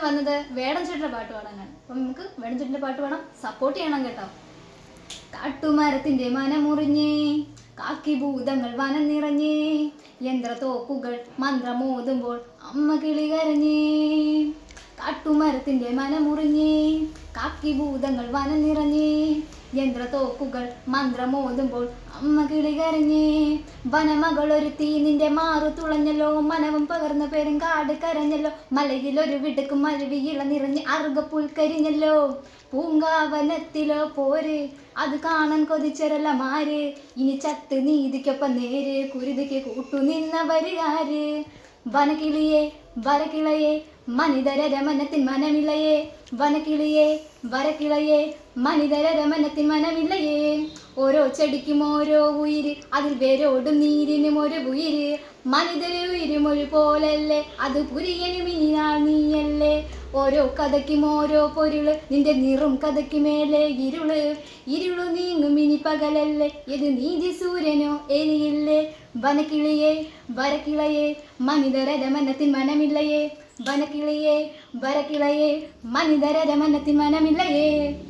ഇന്ന് വന്നത് വേടൻ ചേട്ടന്റെ പാട്ട് പാടാനാണ് അപ്പം നമുക്ക് വേടൻ ചേട്ടന്റെ പാട്ട് പാടാം. സപ്പോർട്ട് ചെയ്യണം കേട്ടോ. കാട്ടുമരത്തിന്റെ മനമുറിഞ്ഞേ കാക്കി ഭൂതങ്ങൾ വനം നിറഞ്ഞേ യന്ത്രത്തോക്കുകൾ മന്ത്രമോതുമ്പോൾ അമ്മ കിളി കരഞ്ഞേ. കാട്ടുമരത്തിന്റെ മനമുറിഞ്ഞേ കാക്കി ഭൂതങ്ങൾ വനം നിറഞ്ഞേ. യന്ത്രത്തോക്കുകൾ മന്ത്രമോതുമ്പോൾ അമ്മ കിളി കരഞ്ഞേ വനമകളൊരുത്തി നിന്റെ മാറു തുളഞ്ഞല്ലോ മനവും പകർന്ന പേരും കാട് കരഞ്ഞല്ലോ മലയിൽ ഒരു വിടുക്കും ഇള നിറഞ്ഞ് അറുകപ്പുൽ കരിഞ്ഞല്ലോ പൂങ്കാവനത്തിലോ പോര് അത് കാണാൻ കൊതിച്ചരല്ല മാര് ഇനി ചത്ത് നീതിക്കൊപ്പം നേര് കുരുതിക്ക് കൂട്ടുനിന്നവരുകാര് വനകിളിയെ വരകിളയെ മനിതര രമനത്തിൻ മനമില്ലയേ. വനകിളിയെ വരകിളയെ മനിതര രമനത്തിൻ മനമില്ലയേ. ഓരോ ചെടിക്കും ഓരോ ഉയിര് അതിൽ വേരോടും നീരിനും ഒരു ഉയിര്. മനിതര ഉയിരും ഒരു പോലല്ലേ അത് പുരിയനും ഇനി നാൾ നീയല്ലേ. ഓരോ കഥയ്ക്കും ഓരോ പൊരുൾ നിന്റെ നിറും കഥയ്ക്ക് മേലെ ഇരുൾ. ഇരുളു നീങ്ങും ഇനി പകലല്ലേ ഇത് നീതി സൂര്യനോ എരിയില്ലേ വനക്കിളിയെ വരക്കിളയേ മനിതരത മനത്തിൻ മനമില്ലയേ വനക്കിളിയേ വരക്കിളയേ മനിതരത മനത്തിൻ മനമില്ലയേ